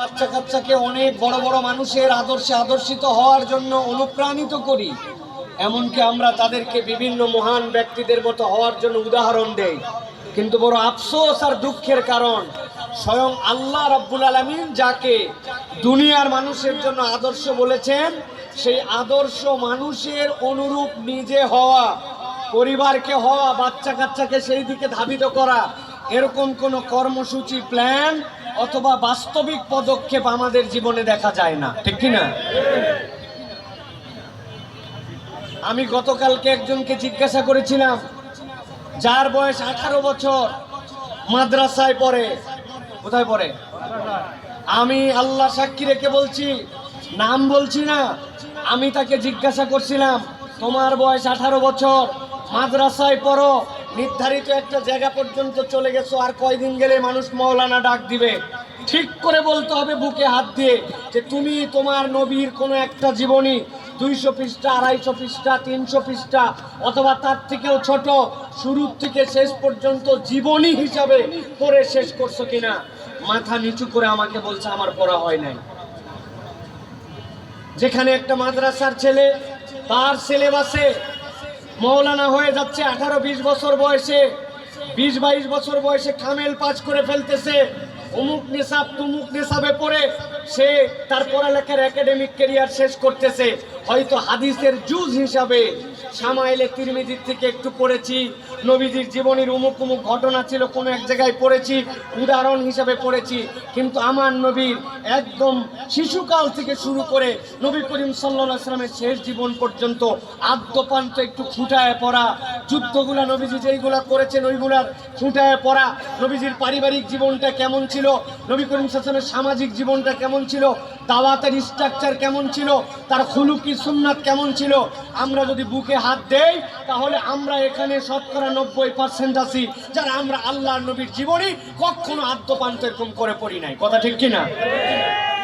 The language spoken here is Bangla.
বাচ্চা কাচ্চাকে অনেক বড় বড় মানুষের আদর্শে আদর্শিত হওয়ার জন্য অনুপ্রাণিত করি। এমনকি আমরা তাদেরকে বিভিন্ন মহান ব্যক্তিদের মতো হওয়ার জন্য উদাহরণ দেই। কিন্তু বড় আফসোস আর দুঃখের কারণ, স্বয়ং আল্লাহ রাব্বুল আলামিন যাকে দুনিয়ার মানুষের জন্য আদর্শ বলেছেন, সেই আদর্শ মানুষের অনুরূপ নিজে হওয়া, পরিবারকে হওয়া বাচ্চা কাচ্চাকে সেই দিকে ধাবিত করা, এরকম কোনো কর্মসূচি প্ল্যান অথবা বাস্তবিক পদক্ষেপ আমাদের জীবনে দেখা যায় না, ঠিক কি না? আমি গতকালকে একজনকে জিজ্ঞাসা করেছিলাম, যার বয়স আঠারো বছর, মাদ্রাসায় পড়ে। কোথায় পড়ে? আমি আল্লাহ সাক্ষী রেখে বলছি, নাম বলছি না, আমি তাকে জিজ্ঞাসা করছিলাম, তোমার বয়স আঠারো বছর, মাদ্রাসায় পড়ো। নির্ধারিত একটা জায়গা পর্যন্ত চলে গেছো, আর কয়দিন গেলে মানুষ মৌলানা ডাক দিবে? ঠিক করে বলতে হবে বুকে হাত দিয়ে যে তুমি তোমার নবীর কোনো একটা জীবনী, দুইশো পৃষ্ঠা, আড়াইশো পৃষ্ঠা, তিনশো পৃষ্ঠা, অথবা তার থেকেও ছোট, শুরুর থেকে শেষ পর্যন্ত জীবনী হিসাবে পড়ে শেষ করছ কিনা? মাথা নিচু করে আমাকে বলছে, আমার পড়া হয় নাই। যেখানে একটা মাদ্রাসার ছেলে, তার সিলেবাসে মৌলানা হয়ে যাচ্ছে আঠারো বিশ বছর বয়সে, বিশ বাইশ বছর বয়সে খামেল পাস করে ফেলতেছে। অমুক নেশাব, তুমুক নেশাবে পড়ে সে তার পড়ালেখার একাডেমিক কেরিয়ার শেষ করতেছে। হয়তো হাদিসের জুজ হিসাবে সামাইলে তিরমিজির থেকে একটু পড়েছি নবীজির জীবনের উমুক উমুক ঘটনা ছিল, কোনো এক জায়গায় পড়েছি, উদাহরণ হিসাবে পড়েছি। কিন্তু আমার নবীর একদম শিশুকাল থেকে শুরু করে নবী করিম সাল্লা সাল্লামের শেষ জীবন পর্যন্ত আদ্যপান্ত একটু খুঁটায় পড়া, যুদ্ধগুলা নবীজি যেইগুলা করেছেন ওইগুলার খুঁটায় পড়া, নবীজির পারিবারিক জীবনটা কেমন ছিল, নবী করিম সাল্লামের সামাজিক জীবনটা কেমন ছিল, দাওয়াতের স্ট্রাকচার কেমন ছিল, তার খুলুকি সুন্নাত কেমন ছিল, আমরা যদি বুকে হাত দেই, তাহলে আমরা এখানে শতকরা নব্বই পার্সেন্ট আছি, যারা আমরা আল্লাহ নবীর জীবনী কখনো আদ্যপান্ত এরকম করে পড়ি নাই। কথা ঠিক কিনা?